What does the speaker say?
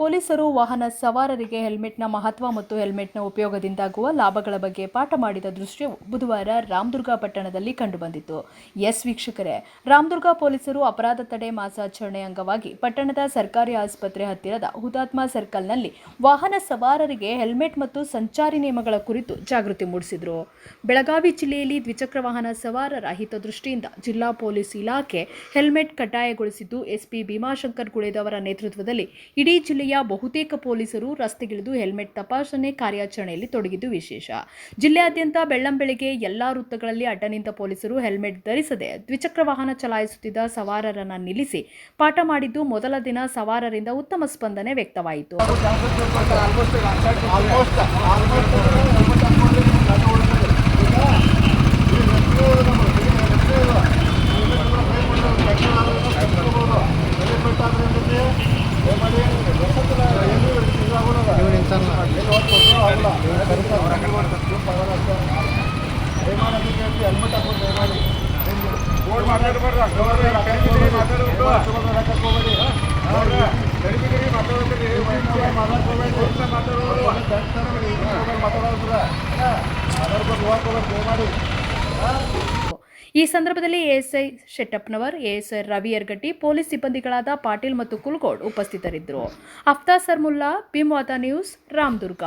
ಪೊಲೀಸರು ವಾಹನ ಸವಾರರಿಗೆ ಹೆಲ್ಮೆಟ್ನ ಮಹತ್ವ ಮತ್ತು ಹೆಲ್ಮೆಟ್ನ ಉಪಯೋಗದಿಂದಾಗುವ ಲಾಭಗಳ ಬಗ್ಗೆ ಪಾಠ ಮಾಡಿದ ದೃಶ್ಯವು ಬುಧವಾರ ರಾಮದುರ್ಗ ಪಟ್ಟಣದಲ್ಲಿ ಕಂಡುಬಂದಿತು ಎಸ್ ವೀಕ್ಷಕರೇ, ರಾಮದುರ್ಗ ಪೊಲೀಸರು ಅಪರಾಧ ತಡೆ ಮಾಸಾಚರಣೆ ಅಂಗವಾಗಿ ಪಟ್ಟಣದ ಸರ್ಕಾರಿ ಆಸ್ಪತ್ರೆ ಹತ್ತಿರದ ಹುತಾತ್ಮ ಸರ್ಕಲ್ನಲ್ಲಿ ವಾಹನ ಸವಾರರಿಗೆ ಹೆಲ್ಮೆಟ್ ಮತ್ತು ಸಂಚಾರಿ ನಿಯಮಗಳ ಕುರಿತು ಜಾಗೃತಿ ಮೂಡಿಸಿದರು. ಬೆಳಗಾವಿ ಜಿಲ್ಲೆಯಲ್ಲಿ ದ್ವಿಚಕ್ರ ವಾಹನ ಸವಾರರ ಹಿತದೃಷ್ಟಿಯಿಂದ ಜಿಲ್ಲಾ ಪೊಲೀಸ್ ಇಲಾಖೆ ಹೆಲ್ಮೆಟ್ ಕಡ್ಡಾಯಗೊಳಿಸಿದ್ದು, ಎಸ್ಪಿ ಭೀಮಾಶಂಕರ್ ಗುಳೇದವರ ನೇತೃತ್ವದಲ್ಲಿ ಇಡೀ ಜಿಲ್ಲೆಯ ಬಹುತೇಕ ಪೊಲೀಸರು ರಸ್ತೆಗಿಳಿದು ಹೆಲ್ಮೆಟ್ ತಪಾಸಣೆ ಕಾರ್ಯಾಚರಣೆಯಲ್ಲಿ ತೊಡಗಿದ್ದು ವಿಶೇಷ. ಜಿಲ್ಲೆಯಾದ್ಯಂತ ಬೆಳ್ಳಂಬೆಳಗ್ಗೆ ಎಲ್ಲಾ ವೃತ್ತಗಳಲ್ಲಿ ಅಡ್ಡ ನಿಂತ ಪೊಲೀಸರು ಹೆಲ್ಮೆಟ್ ಧರಿಸದೆ ದ್ವಿಚಕ್ರ ವಾಹನ ಚಲಾಯಿಸುತ್ತಿದ್ದ ಸವಾರರನ್ನ ನಿಲ್ಲಿಸಿ ಪಾಠ ಮಾಡಿದ್ದು ಮೊದಲ ದಿನ ಸವಾರರಿಂದ ಉತ್ತಮ ಸ್ಪಂದನೆ ವ್ಯಕ್ತವಾಯಿತು. ಈ ಸಂದರ್ಭದಲ್ಲಿ ASI Shettappanavar, ASI Ravi Yargatti, police ಸಿಬ್ಬಂದಿಗಳಾದ Patil ಮತ್ತು ಕುಲ್ಗೋಡ್ ಉಪಸ್ಥಿತರಿದ್ದರು. ಅಫ್ತಾ ಸರ್ಮುಲ್ಲಾ ಬಿಮ್ವಾದ ನ್ಯೂಸ್, ರಾಮದುರ್ಗ.